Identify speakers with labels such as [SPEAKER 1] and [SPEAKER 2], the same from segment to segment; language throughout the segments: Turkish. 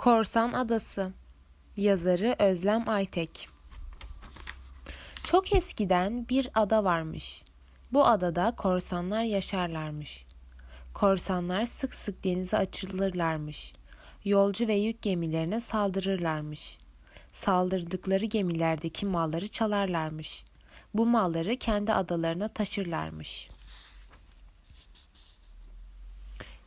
[SPEAKER 1] Korsan Adası Yazarı Özlem Aytek Çok eskiden bir ada varmış. Bu adada korsanlar yaşarlarmış. Korsanlar sık sık denize açılırlarmış. Yolcu ve yük gemilerine saldırırlarmış. Saldırdıkları gemilerdeki malları çalarlarmış. Bu malları kendi adalarına taşırlarmış.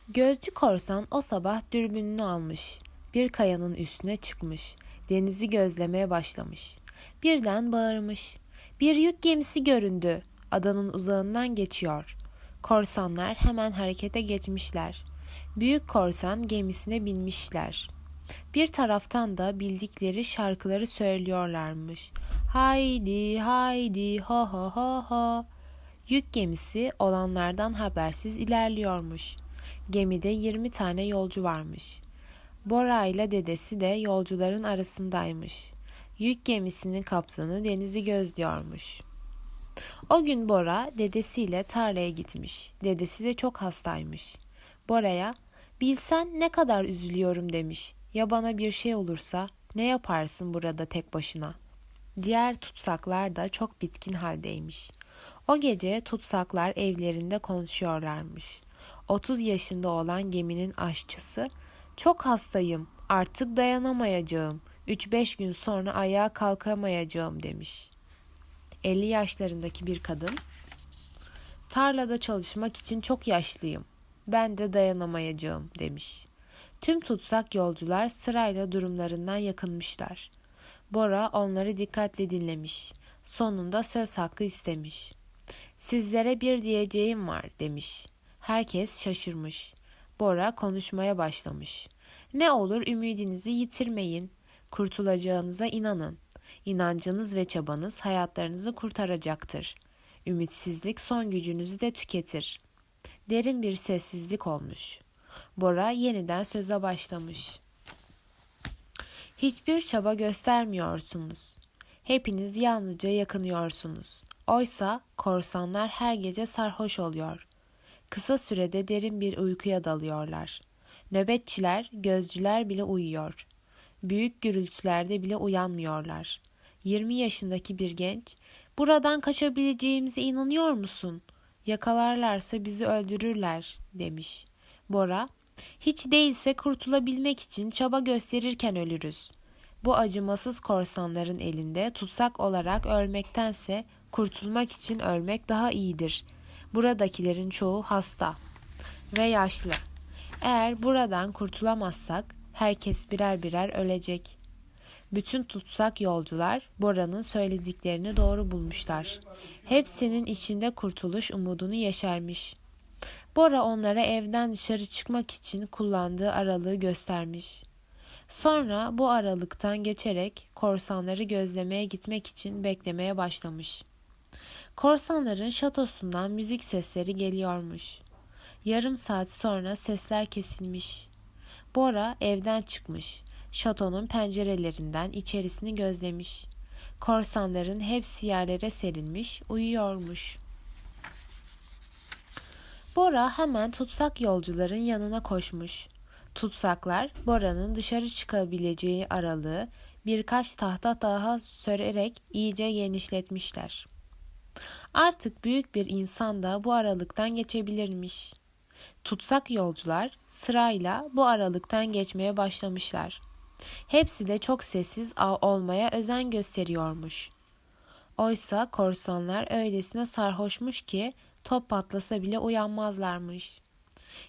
[SPEAKER 1] Gözcü korsan o sabah dürbününü almış. Bir kayanın üstüne çıkmış. Denizi gözlemeye başlamış. Birden bağırmış. Bir yük gemisi göründü. Adanın uzağından geçiyor. Korsanlar hemen harekete geçmişler. Büyük korsan gemisine binmişler. Bir taraftan da bildikleri şarkıları söylüyorlarmış. Haydi haydi ho ho ho ho. Yük gemisi olanlardan habersiz ilerliyormuş. Gemide 20 tane yolcu varmış. Bora ile dedesi de yolcuların arasındaymış. Yük gemisinin kaptanı denizi gözlüyormuş. O gün Bora dedesiyle tarlaya gitmiş. Dedesi de çok hastaymış. Bora'ya bilsen ne kadar üzülüyorum demiş. Ya bana bir şey olursa ne yaparsın burada tek başına? Diğer tutsaklar da çok bitkin haldeymiş. O gece tutsaklar evlerinde konuşuyorlarmış. 30 yaşında olan geminin aşçısı çok hastayım artık dayanamayacağım 3-5 gün sonra ayağa kalkamayacağım demiş. 50 yaşlarındaki bir kadın tarlada çalışmak için çok yaşlıyım ben de dayanamayacağım demiş. Tüm tutsak yolcular sırayla durumlarından yakınmışlar. Bora onları dikkatle dinlemiş. Sonunda söz hakkı istemiş. Sizlere bir diyeceğim var demiş. Herkes şaşırmış. Bora konuşmaya başlamış. Ne olur ümidinizi yitirmeyin. Kurtulacağınıza inanın. İnancınız ve çabanız hayatlarınızı kurtaracaktır. Ümitsizlik son gücünüzü de tüketir. Derin bir sessizlik olmuş. Bora yeniden söze başlamış. Hiçbir çaba göstermiyorsunuz. Hepiniz yalnızca yakınıyorsunuz. Oysa korsanlar her gece sarhoş oluyor. Kısa sürede derin bir uykuya dalıyorlar. Nöbetçiler, gözcüler bile uyuyor. Büyük gürültülerde bile uyanmıyorlar. 20 yaşındaki bir genç, "Buradan kaçabileceğimize inanıyor musun? Yakalarlarsa bizi öldürürler." demiş. Bora, "Hiç değilse kurtulabilmek için çaba gösterirken ölürüz. Bu acımasız korsanların elinde tutsak olarak ölmektense kurtulmak için ölmek daha iyidir. Buradakilerin çoğu hasta ve yaşlı. Eğer buradan kurtulamazsak herkes birer birer ölecek. Bütün tutsak yolcular Bora'nın söylediklerini doğru bulmuşlar. Hepsinin içinde kurtuluş umudunu yeşermiş. Bora onlara evden dışarı çıkmak için kullandığı aralığı göstermiş. Sonra bu aralıktan geçerek korsanları gözlemeye gitmek için beklemeye başlamış. Korsanların şatosundan müzik sesleri geliyormuş. Yarım saat sonra sesler kesilmiş. Bora evden çıkmış. Şatonun pencerelerinden içerisini gözlemiş. Korsanların hepsi yerlere serilmiş, uyuyormuş. Bora hemen tutsak yolcuların yanına koşmuş. Tutsaklar Bora'nın dışarı çıkabileceği aralığı birkaç tahta daha sörerek iyice genişletmişler. Artık büyük bir insan da bu aralıktan geçebilirmiş. Tutsak yolcular sırayla bu aralıktan geçmeye başlamışlar. Hepsi de çok sessiz olmaya özen gösteriyormuş. Oysa korsanlar öylesine sarhoşmuş ki top patlasa bile uyanmazlarmış.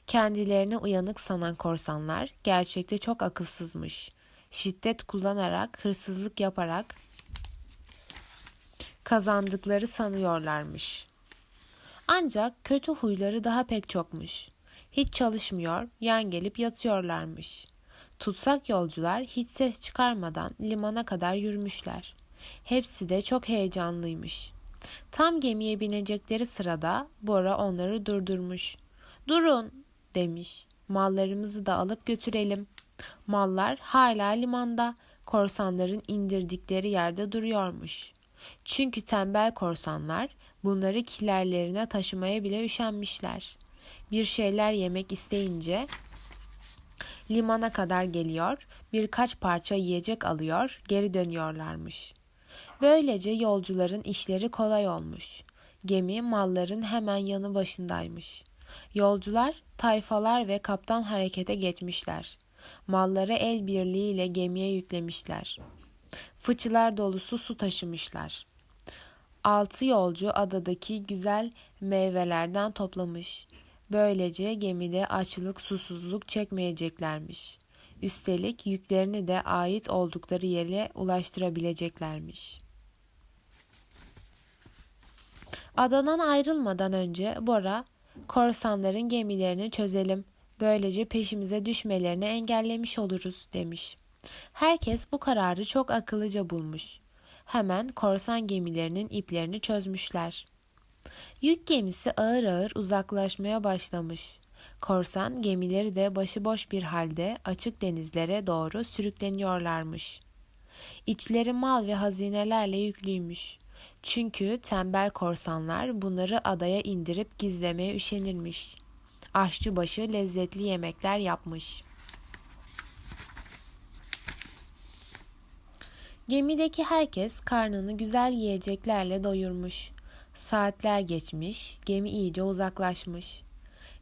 [SPEAKER 1] Kendilerini uyanık sanan korsanlar gerçekte çok akılsızmış. Şiddet kullanarak, hırsızlık yaparak kazandıkları sanıyorlarmış. Ancak kötü huyları daha pek çokmuş. Hiç çalışmıyor, yan gelip yatıyorlarmış. Tutsak yolcular hiç ses çıkarmadan limana kadar yürümüşler. Hepsi de çok heyecanlıymış. Tam gemiye binecekleri sırada Bora onları durdurmuş. Durun demiş. Mallarımızı da alıp götürelim. Mallar hala limanda. Korsanların indirdikleri yerde duruyormuş. Çünkü tembel korsanlar bunları kilerlerine taşımaya bile üşenmişler. Bir şeyler yemek isteyince Limana kadar geliyor, birkaç parça yiyecek alıyor, geri dönüyorlarmış. Böylece yolcuların işleri kolay olmuş. Gemi malların hemen yanı başındaymış. Yolcular, tayfalar ve kaptan harekete geçmişler. Malları el birliğiyle gemiye yüklemişler. Fıçılar dolusu su taşımışlar. Altı yolcu adadaki güzel meyvelerden toplamış. Böylece gemide açlık susuzluk çekmeyeceklermiş. Üstelik yüklerini de ait oldukları yere ulaştırabileceklermiş. Adadan ayrılmadan önce Bora, korsanların gemilerini çözelim. Böylece peşimize düşmelerini engellemiş oluruz demiş. Herkes bu kararı çok akıllıca bulmuş. Hemen korsan gemilerinin iplerini çözmüşler. Yük gemisi ağır ağır uzaklaşmaya başlamış. Korsan gemileri de başıboş bir halde açık denizlere doğru sürükleniyorlarmış. İçleri mal ve hazinelerle yüklüymüş. Çünkü tembel korsanlar bunları adaya indirip gizlemeye üşenirmiş. Aşçıbaşı lezzetli yemekler yapmış. Gemideki herkes karnını güzel yiyeceklerle doyurmuş. Saatler geçmiş, gemi iyice uzaklaşmış.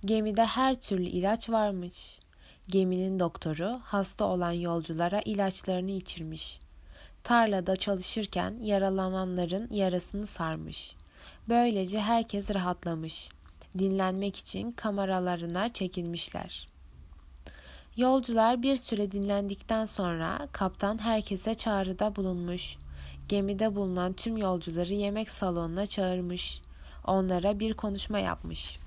[SPEAKER 1] Gemide her türlü ilaç varmış. Geminin doktoru hasta olan yolculara ilaçlarını içirmiş. Tarlada çalışırken yaralananların yarasını sarmış. Böylece herkes rahatlamış. Dinlenmek için kameralarına çekilmişler. Yolcular bir süre dinlendikten sonra kaptan herkese çağrıda bulunmuş. Gemide bulunan tüm yolcuları yemek salonuna çağırmış. Onlara bir konuşma yapmış.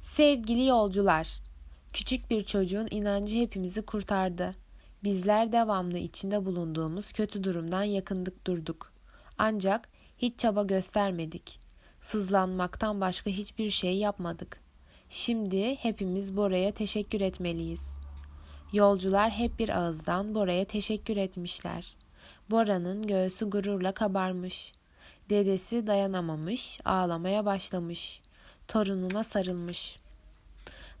[SPEAKER 1] Sevgili yolcular, küçük bir çocuğun inancı hepimizi kurtardı. Bizler devamlı içinde bulunduğumuz kötü durumdan yakındık durduk. Ancak hiç çaba göstermedik. Sızlanmaktan başka hiçbir şey yapmadık. Şimdi hepimiz Bora'ya teşekkür etmeliyiz. Yolcular hep bir ağızdan Bora'ya teşekkür etmişler. Bora'nın göğsü gururla kabarmış. Dedesi dayanamamış, ağlamaya başlamış. Torununa sarılmış.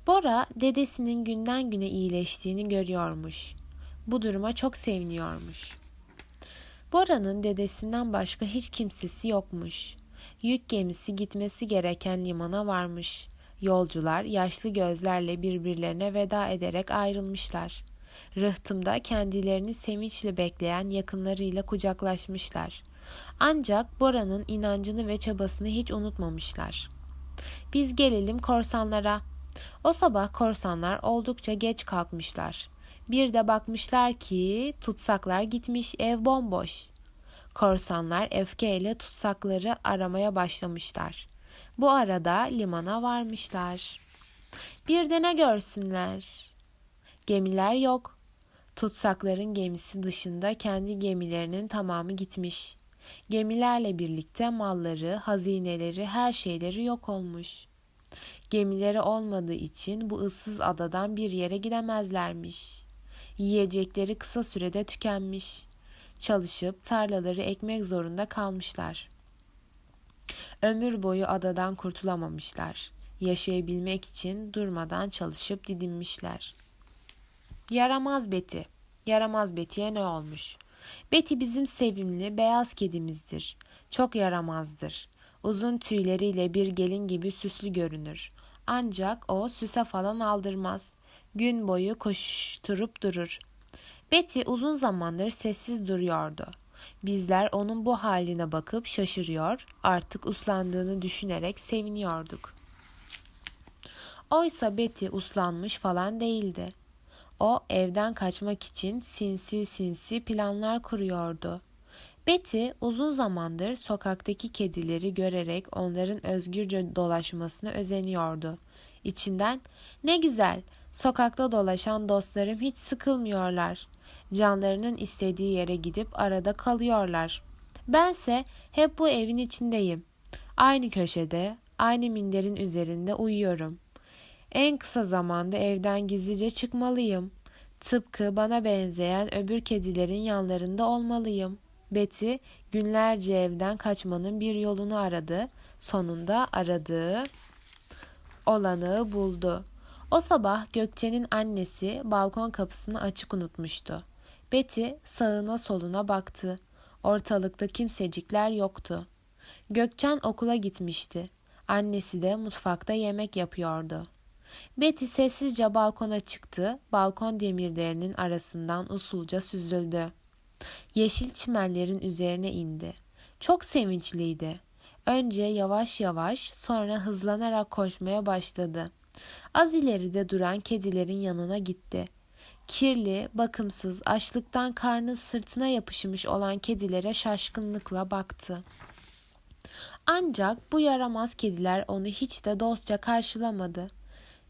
[SPEAKER 1] Bora dedesinin günden güne iyileştiğini görüyormuş. Bu duruma çok seviniyormuş. Bora'nın dedesinden başka hiç kimsesi yokmuş. Yük gemisi gitmesi gereken limana varmış. Yolcular yaşlı gözlerle birbirlerine veda ederek ayrılmışlar. Rıhtımda kendilerini sevinçle bekleyen yakınlarıyla kucaklaşmışlar. Ancak Bora'nın inancını ve çabasını hiç unutmamışlar. Biz gelelim korsanlara. O sabah korsanlar oldukça geç kalkmışlar. Bir de bakmışlar ki tutsaklar gitmiş, ev bomboş. Korsanlar öfkeyle tutsakları aramaya başlamışlar. Bu arada limana varmışlar. Bir de ne görsünler? Gemiler yok. Tutsakların gemisi dışında kendi gemilerinin tamamı gitmiş. Gemilerle birlikte malları, hazineleri, her şeyleri yok olmuş. Gemileri olmadığı için bu ıssız adadan bir yere gidemezlermiş. Yiyecekleri kısa sürede tükenmiş. Çalışıp tarlaları ekmek zorunda kalmışlar. Ömür boyu adadan kurtulamamışlar. Yaşayabilmek için durmadan çalışıp didinmişler. Yaramaz Beti. Yaramaz Beti'ye ne olmuş? Beti bizim sevimli beyaz kedimizdir. Çok yaramazdır. Uzun tüyleriyle bir gelin gibi süslü görünür. Ancak o süse falan aldırmaz. Gün boyu koşturup durur. Betty uzun zamandır sessiz duruyordu. Bizler onun bu haline bakıp şaşırıyor, artık uslandığını düşünerek seviniyorduk. Oysa Betty uslanmış falan değildi. O evden kaçmak için sinsi sinsi planlar kuruyordu. Betty uzun zamandır sokaktaki kedileri görerek onların özgürce dolaşmasını özeniyordu. İçinden ne güzel sokakta dolaşan dostlarım hiç sıkılmıyorlar. Canlarının istediği yere gidip arada kalıyorlar. Bense hep bu evin içindeyim. Aynı köşede, aynı minderin üzerinde uyuyorum. En kısa zamanda evden gizlice çıkmalıyım. Tıpkı bana benzeyen öbür kedilerin yanlarında olmalıyım. Betty günlerce evden kaçmanın bir yolunu aradı. Sonunda aradığı olanağı buldu. O sabah Gökçe'nin annesi balkon kapısını açık unutmuştu. Betty sağına soluna baktı. Ortalıkta kimsecikler yoktu. Gökçen okula gitmişti. Annesi de mutfakta yemek yapıyordu. Betty sessizce balkona çıktı. Balkon demirlerinin arasından usulca süzüldü. Yeşil çimenlerin üzerine indi. Çok sevinçliydi. Önce yavaş yavaş sonra hızlanarak koşmaya başladı. Az ileride duran kedilerin yanına gitti. Kirli, bakımsız, açlıktan karnı sırtına yapışmış olan kedilere şaşkınlıkla baktı. Ancak bu yaramaz kediler onu hiç de dostça karşılamadı.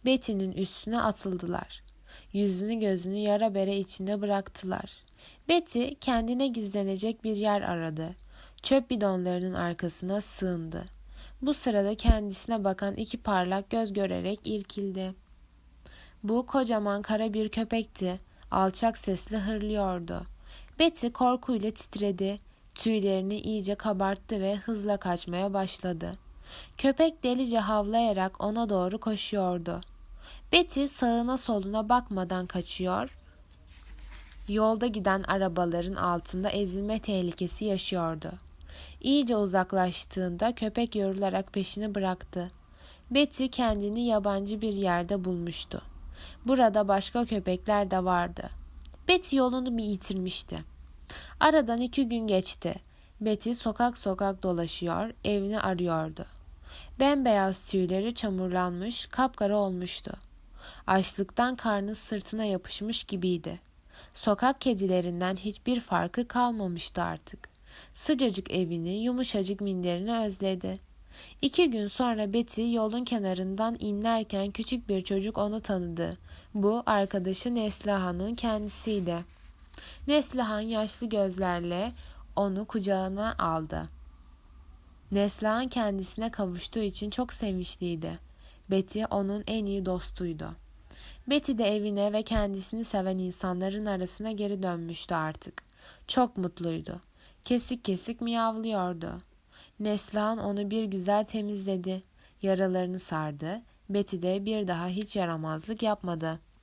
[SPEAKER 1] Betty'nin üstüne atıldılar. Yüzünü gözünü yara bere içinde bıraktılar. Betty kendine gizlenecek bir yer aradı. Çöp bidonlarının arkasına sığındı. Bu sırada kendisine bakan iki parlak göz görerek irkildi. Bu kocaman kara bir köpekti. Alçak sesle hırlıyordu. Betty korkuyla titredi. Tüylerini iyice kabarttı ve hızla kaçmaya başladı. Köpek delice havlayarak ona doğru koşuyordu. Betty sağına soluna bakmadan kaçıyor. Yolda giden arabaların altında ezilme tehlikesi yaşıyordu. İyice uzaklaştığında köpek yorularak peşini bıraktı. Betty kendini yabancı bir yerde bulmuştu. Burada başka köpekler de vardı. Betty yolunu bir yitirmişti. Aradan iki gün geçti. Betty sokak sokak dolaşıyor, evini arıyordu. Bembeyaz tüyleri çamurlanmış, kapkara olmuştu. Açlıktan karnı sırtına yapışmış gibiydi. Sokak kedilerinden hiçbir farkı kalmamıştı artık. Sıcacık evini, yumuşacık minderini özledi. İki gün sonra Betty yolun kenarından inlerken küçük bir çocuk onu tanıdı. Bu arkadaşı Neslihan'ın kendisiydi. Neslihan yaşlı gözlerle onu kucağına aldı. Neslihan kendisine kavuştuğu için çok sevinçliydi. Betty onun en iyi dostuydu. Betty de evine ve kendisini seven insanların arasına geri dönmüştü artık. Çok mutluydu. Kesik kesik miyavlıyordu. Neslihan onu bir güzel temizledi. Yaralarını sardı. Betty de bir daha hiç yaramazlık yapmadı.''